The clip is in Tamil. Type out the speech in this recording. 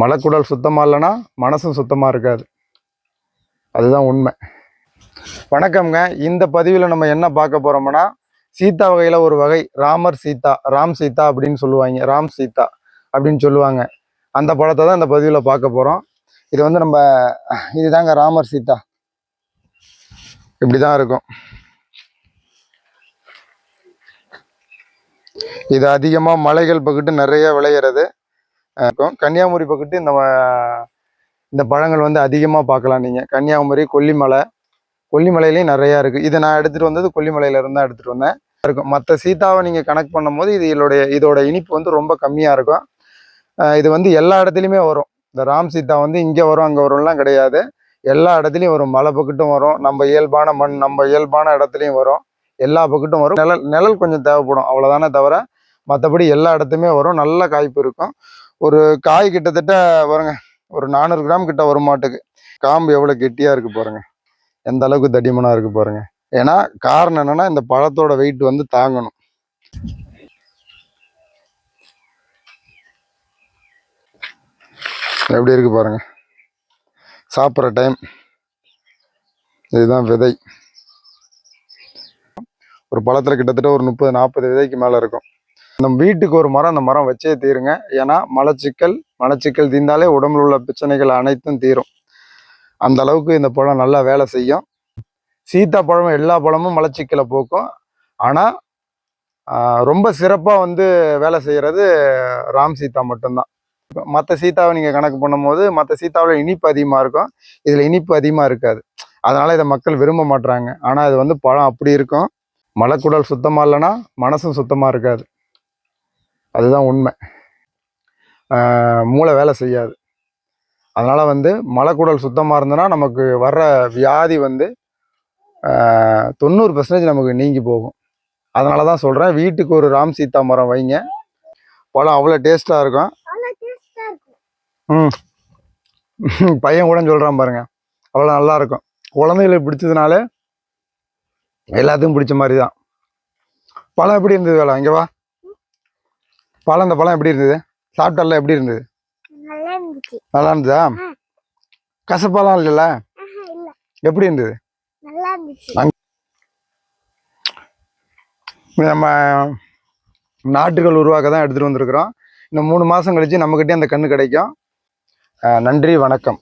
மலக்குடல் சுத்தமாக இல்லைன்னா மனசும் சுத்தமாக இருக்காது. அதுதான் உண்மை. வணக்கம்ங்க. இந்த பதிவில் நம்ம என்ன பார்க்க போகிறோம்னா சீதா வகையில் ஒரு வகை ராமர் சீதா ராம் சீதா அப்படின்னு சொல்லுவாங்க. ராம் சீதா அப்படின்னு சொல்லுவாங்க. அந்த பழத்தை தான் இந்த பதிவில் பார்க்க போகிறோம் இது வந்து நம்ம இதுதாங்க ராமர் சீதா. இப்படி தான் இருக்கும். இது அதிகமாக மலைகள் பக்கிட்டு நிறைய விளையிறது. இருக்கும். கன்னியாகுமரி பக்கத்து இந்த இந்த பழங்கள் வந்து அதிகமாக பார்க்கலாம் நீங்கள் கன்னியாகுமரி கொல்லிமலை கொல்லிமலையிலையும் நிறையா இருக்குது இதை நான் எடுத்துகிட்டு வந்தது கொல்லிமலையிலேருந்து தான் எடுத்துகிட்டு வந்தேன். இருக்கும். மற்ற சீதாவை நீங்கள் கனெக்ட் பண்ணும்போது இது இதோடைய இதோட இனிப்பு வந்து ரொம்ப கம்மியாக இருக்கும். இது வந்து எல்லா இடத்துலையுமே வரும். இந்த ராம் சீதா வந்து இங்கே வரும் அங்கே வரும்லாம் கிடையாது. எல்லா இடத்துலையும் வரும். மலை பக்கட்டும் வரும். நம்ம இயல்பான மண் நம்ம இயல்பான இடத்துலையும் வரும். எல்லா பக்கட்டும் வரும். நிழல் நிழல் கொஞ்சம் தேவைப்படும். அவ்வளோதானே தவிர மற்றபடி எல்லா இடத்துலையுமே வரும். நல்ல காய்ப்பு இருக்கும். ஒரு காய் கிட்டத்தட்ட வருங்க ஒரு நானூறு கிராம் கிட்ட வரும் மாட்டுக்கு. காம்பு எவ்வளோ கெட்டியாக இருக்கு பாருங்க. எந்த அளவுக்கு தடிமனாக இருக்கு பாருங்க. ஏன்னா காரணம் என்னென்னா இந்த பழத்தோட வெயிட் வந்து தாங்கணும். எப்படி இருக்கு பாருங்க. சாப்பிட்ற டைம் இதுதான் விதை. ஒரு பழத்தில் கிட்டத்தட்ட ஒரு முப்பது நாற்பது விதைக்கு மேலே இருக்கும். நம்ம வீட்டுக்கு ஒரு மரம் அந்த மரம் வச்சே தீருங்க. ஏன்னா மலச்சிக்கல் மலச்சிக்கல் தீர்ந்தாலே உடம்புல உள்ள பிரச்சனைகள் அனைத்தும் தீரும். அந்த அளவுக்கு இந்த பழம் நல்லா வேலை செய்யும். சீத்தா பழம் எல்லா பழமும் மலச்சிக்கலை போக்கும். ஆனால் ரொம்ப சிறப்பாக வந்து வேலை செய்கிறது ராம் சீதா மட்டும்தான். மற்ற சீதாவை நீங்கள் கணக்கு பண்ணும்போது மற்ற சீதாவில் இனிப்பு அதிகமாக இருக்கும். இதில் இனிப்பு அதிகமாக இருக்காது. அதனால் இதை மக்கள் விரும்ப மாட்றாங்க. ஆனால் இது வந்து பழம் அப்படி இருக்கும். மலக்குடல் சுத்தமாக இல்லைன்னா மனசும் சுத்தமாக இருக்காது. அதுதான் உண்மை. மூளை வேலை செய்யாது. அதனால் வந்து மலக்குடல் சுத்தமாக இருந்ததுன்னா நமக்கு வர்ற வியாதி வந்து தொண்ணூறு பர்சன்டேஜ் நமக்கு நீங்கி போகும். அதனால தான் சொல்கிறேன் வீட்டுக்கு ஒரு ராம் சீதா மரம் வைங்க. பழம் அவ்வளோ டேஸ்ட்டாக இருக்கும். ம். பையன் கூட சொல்கிறான் பாருங்க அவ்வளோ நல்லா இருக்கும். குழந்தைகளுக்கு பிடிச்சதுனால எல்லாத்துக்கும் பிடிச்ச மாதிரி தான் பழம் எப்படி இருந்தது வேலை? இங்கே வா. பழம் இந்த பழம் எப்படி இருந்தது? சாப்பிட்டல எப்படி இருந்தது? நல்லா இருந்துச்சு கசப்பாலாம் இல்லைல்ல? எப்படி இருந்தது? நம்ம நாட்டுகள் உருவாக்க தான் எடுத்துகிட்டு வந்திருக்கிறோம். இன்னும் மூணு மாதம் கழிச்சு நம்மக்கிட்டே அந்த கன்று கிடைக்கும். நன்றி வணக்கம்.